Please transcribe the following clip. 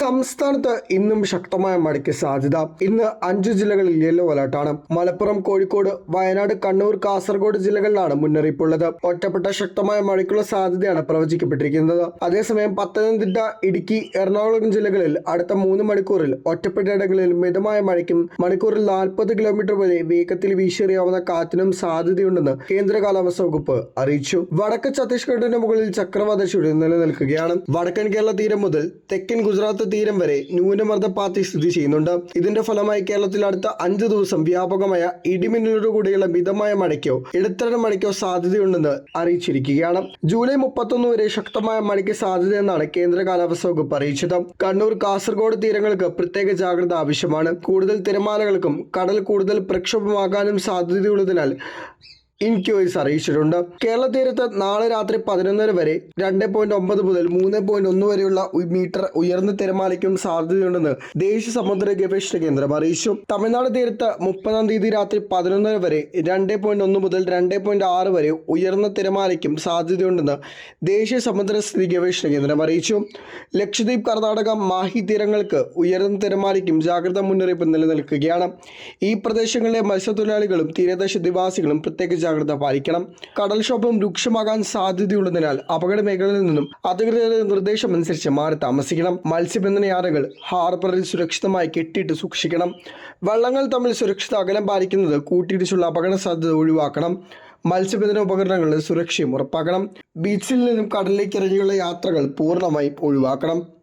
സംസ്ഥാനത്ത് ഇന്നും ശക്തമായ മഴയ്ക്ക് സാധ്യത. ഇന്ന് അഞ്ച് ജില്ലകളിൽ യെല്ലോ അലർട്ടാണ്. മലപ്പുറം കോഴിക്കോട് വയനാട് കണ്ണൂർ കാസർഗോഡ് ജില്ലകളിലാണ് മുന്നറിയിപ്പുള്ളത്. ഒറ്റപ്പെട്ട ശക്തമായ മഴയ്ക്കുള്ള സാധ്യതയാണ് പ്രവചിക്കപ്പെട്ടിരിക്കുന്നത്. അതേസമയം പത്തനംതിട്ട ഇടുക്കി എറണാകുളം ജില്ലകളിൽ അടുത്ത മൂന്ന് മണിക്കൂറിൽ ഒറ്റപ്പെട്ട ഇടങ്ങളിൽ മിതമായ മഴയ്ക്കും മണിക്കൂറിൽ നാൽപ്പത് കിലോമീറ്റർ വരെ വേഗത്തിൽ വീശിയെറിയാവുന്ന കാറ്റിനും സാധ്യതയുണ്ടെന്ന് കേന്ദ്ര കാലാവസ്ഥാ വകുപ്പ് അറിയിച്ചു. വടക്ക് ഛത്തീസ്ഗഡിന് മുകളിൽ ചക്രവാത ചുഴി നിലനിൽക്കുകയാണ്. വടക്കൻ കേരള തീരം മുതൽ തെക്കൻ ഗുജറാത്ത് തീരം വരെ ന്യൂനമർദ്ദ പാത്തി സ്ഥിതി ചെയ്യുന്നുണ്ട്. ഇതിന്റെ ഫലമായി കേരളത്തിൽ അടുത്ത അഞ്ചു ദിവസം വ്യാപകമായ ഇടിമിന്നലോടുകൂടിയുള്ള മിതമായ മഴയ്ക്കോ ഇടത്തരം മഴയ്ക്കോ സാധ്യതയുണ്ടെന്ന് അറിയിച്ചിരിക്കുകയാണ്. ജൂലൈ മുപ്പത്തൊന്ന് വരെ ശക്തമായ മഴയ്ക്ക് സാധ്യതയെന്നാണ് കേന്ദ്ര കാലാവസ്ഥ വകുപ്പ് അറിയിച്ചത്. കണ്ണൂർ കാസർഗോഡ് തീരങ്ങൾക്ക് പ്രത്യേക ജാഗ്രത ആവശ്യമാണ്. കൂടുതൽ തിരമാലകൾക്കും കടൽ കൂടുതൽ പ്രക്ഷോഭമാകാനും സാധ്യതയുള്ളതിനാൽ ഇൻക്വയറീസ് അറിയിച്ചിട്ടുണ്ട്. കേരള തീരത്ത് നാളെ രാത്രി പതിനൊന്നര വരെ രണ്ട് പോയിന്റ് ഒമ്പത് മുതൽ മൂന്ന് പോയിന്റ് ഒന്ന് വരെയുള്ള മീറ്റർ ഉയർന്ന തിരമാലയ്ക്കും സാധ്യതയുണ്ടെന്ന് ദേശീയ സമുദ്ര ഗവേഷണ കേന്ദ്രം അറിയിച്ചു. തമിഴ്നാട് തീരത്ത് മുപ്പതാം തീയതി രാത്രി പതിനൊന്നര വരെ രണ്ട് പോയിന്റ് ഒന്ന് മുതൽ രണ്ട് പോയിന്റ് ആറ് വരെ ഉയർന്ന തിരമാലയ്ക്കും സാധ്യതയുണ്ടെന്ന് ദേശീയ സമുദ്രസ്ഥിതി ഗവേഷണ കേന്ദ്രം അറിയിച്ചു. ലക്ഷദ്വീപ് കർണാടക മാഹി തീരങ്ങൾക്ക് ഉയർന്ന തിരമാലയ്ക്കും ജാഗ്രതാ മുന്നറിയിപ്പ് നിലനിൽക്കുകയാണ്. ഈ പ്രദേശങ്ങളിലെ മത്സ്യത്തൊഴിലാളികളും തീരദേശ നിവാസികളും പ്രത്യേക ജാഗ്രത പാലിക്കണം. കടൽക്ഷോഭം രൂക്ഷമാകാൻ സാധ്യതയുള്ളതിനാൽ അപകട മേഖലയിൽ നിന്നും അധികൃതരുടെ നിർദ്ദേശം അനുസരിച്ച് മാറി താമസിക്കണം. മത്സ്യബന്ധന യാത്രകൾ ഹാർബറിൽ സുരക്ഷിതമായി കെട്ടിയിട്ട് സൂക്ഷിക്കണം. വള്ളങ്ങൾ തമ്മിൽ സുരക്ഷിത അകലം പാലിക്കുന്നത് കൂട്ടിയിടിച്ചുള്ള അപകട സാധ്യത ഒഴിവാക്കണം. മത്സ്യബന്ധന ഉപകരണങ്ങളുടെ സുരക്ഷയും ഉറപ്പാക്കണം. ബീച്ചിൽ നിന്നും കടലിലേക്ക് ഇറങ്ങിയുള്ള യാത്രകൾ പൂർണമായി ഒഴിവാക്കണം.